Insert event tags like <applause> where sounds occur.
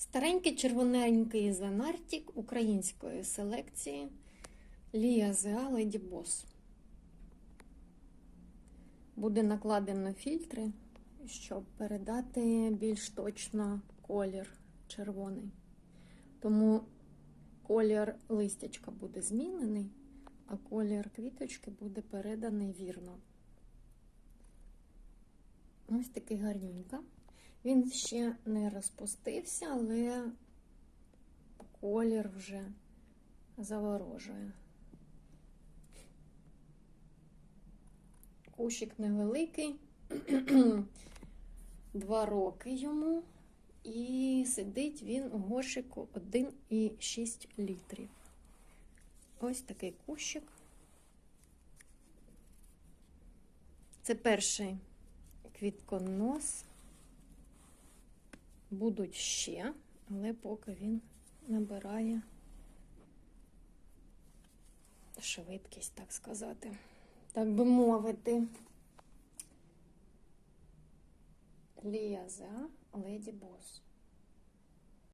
Старенький червоненький Зенартік української селекції Лія Зеа Леді Бос. Буде накладено фільтри, щоб передати більш точно колір червоний. Тому колір листячка буде змінений, а колір квіточки буде переданий вірно. Ось такий гарнюнька. Він ще не розпустився, але колір вже заворожує. Кущик невеликий, <clears throat> два роки йому, і сидить він у горшику 1,6 літрів. Ось такий кущик. Це перший квітконос. Будуть ще, але поки він набирає швидкість, так сказати, так би мовити. Лія за Леді Бос.